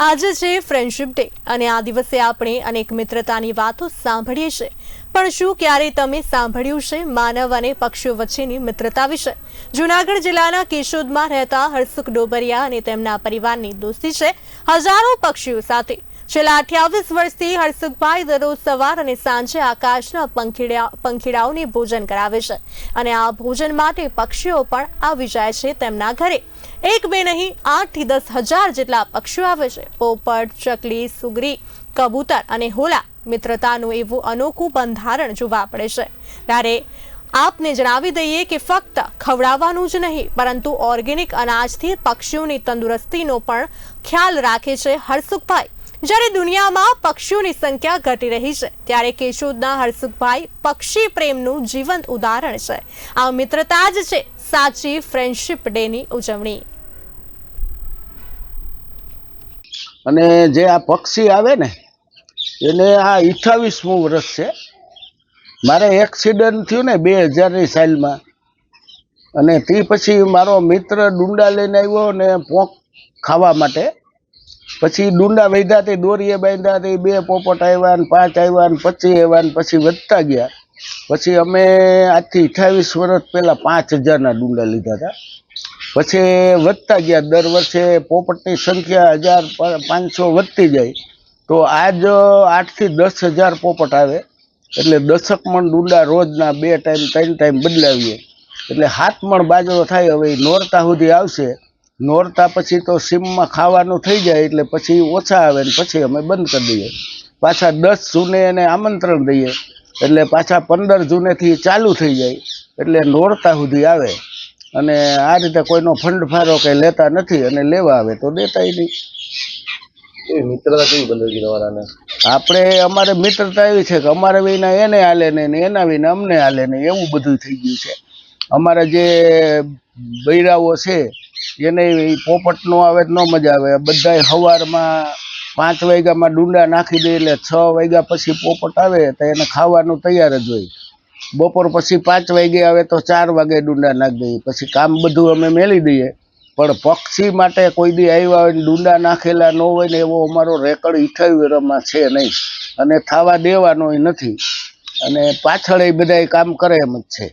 આજે છે friendship day અને આ દિવસે આપણે અનેક મિત્રતાની વાતો સાંભળીએ છીએ. પણ શું ક્યારેય તમે સાંભળ્યું છે માનવ અને પક્ષીઓ વચ્ચેની મિત્રતા વિશે? જુનાગઢ જિલ્લાના કેશોદમાં રહેતા હરસુખ ડોબરિયા અને તેમના પરિવારની દોસ્તી છે હજારો પક્ષીઓ સાથે. છેલ્લા અઠ્યાવીસ વર્ષથી હર્ષુખભાઈ દરરોજ સવાર અને સાંજે આકાશના પંખીડા પંખીડાઓને ભોજન કરાવે છે અને આ ભોજન માટે પક્ષીઓ પણ આવી જાય છે તેમના ઘરે. એક બે નહીં આઠથી દસ હજાર જેટલા પક્ષીઓ આવે છે. પોપટ, ચકલી, સુગરી, કબૂતર અને હોલા મિત્રતાનું એવું અનોખું બંધારણ જોવા પડે છે. ત્યારે આપને જણાવી દઈએ કે ફક્ત ખવડાવવાનું જ નહીં, પરંતુ ઓર્ગેનિક અનાજથી પક્ષીઓની તંદુરસ્તીનો પણ ખ્યાલ રાખે છે હરસુખભાઈ જ્યારે દુનિયામાં પક્ષીઓની સંખ્યા ઘટી રહી છે, ત્યારે કેશોદના હરસુખભાઈ પક્ષી પ્રેમનું જીવંત ઉદાહરણ છે. આ મિત્રતા જ છે સાચી ફ્રેન્ડશિપ ડેની ઉજવણી. અને જે આ પક્ષી આવે ને, એને આ અઠાવીસમું વર્ષ છે. મારે એક્સિડન્ટ થયું ને બે હજારની સાલમાં. અને તે પછી મારો મિત્ર ડુંડા લઈને આવ્યો ને પોંક ખાવા માટે. પછી ડુંડા વૈધા તે દોરીએ બાંધ્યા તે બે પોપટ આવ્યા ને પાંચ આવ્યા ને પચીસ આવ્યા ને પછી વધતા ગયા. પછી અમે આજથી અઠાવીસ વર્ષ પહેલાં પાંચ હજારના ડુંડા લીધા હતા. પછી વધતા ગયા. દર વર્ષે પોપટની સંખ્યા હજાર પાંચસો વધતી જાય. તો આજ આઠથી દસ હજાર પોપટ આવે. એટલે દસક મણ ડુંડા રોજના બે ટાઈમ, ત્રણ ટાઈમ બદલાવીએ. એટલે હાથ મણ બાજરો થાય, હવે નોરતા સુધી આવશે. નોરતા પછી તો સીમમાં ખાવાનું થઈ જાય એટલે પછી ઓછા આવે ને પછી અમે બંધ કરી દઈએ. પાછા દસ જૂને એને આમંત્રણ દઈએ. એટલે પાછા પંદર જૂનેથી ચાલુ થઈ જાય. એટલે નોરતા સુધી આવે. અને આ રીતે કોઈનો ફંડ ફારો કે લેતા નથી અને લેવા આવે તો દેતાય નહીં. મિત્રતા કેવી બંધ તમારાને? આપણે અમારે મિત્રતા એવી છે કે અમારે વિના એને હાલે નહીં ને એના વિના અમને હાલે નહીં. એવું બધું થઈ ગયું છે. અમારા જે બૈરાઓ છે એને પોપટ નો આવે ન મજા આવે. બધાય સવારમાં પાંચ વાગ્યામાં ડુંડા નાખી દે એટલે છ વાગ્યા પછી પોપટ આવે તો એને ખાવાનું તૈયાર જ હોય. બપોર પછી પાંચ વાગે આવે તો ચાર વાગે ડુંડા નાખી દઈએ. પછી કામ બધું અમે મેલી દઈએ. પણ પક્ષી માટે કોઈ દી આવ્યા હોય ડુંડા નાખેલા ન હોય ને એવો અમારો રેકર્ડ ઇઠાવી વેરમાં છે નહીં. અને થવા દેવાનો નથી. અને પાછળ એ બધા કામ કરે એમ જ છે.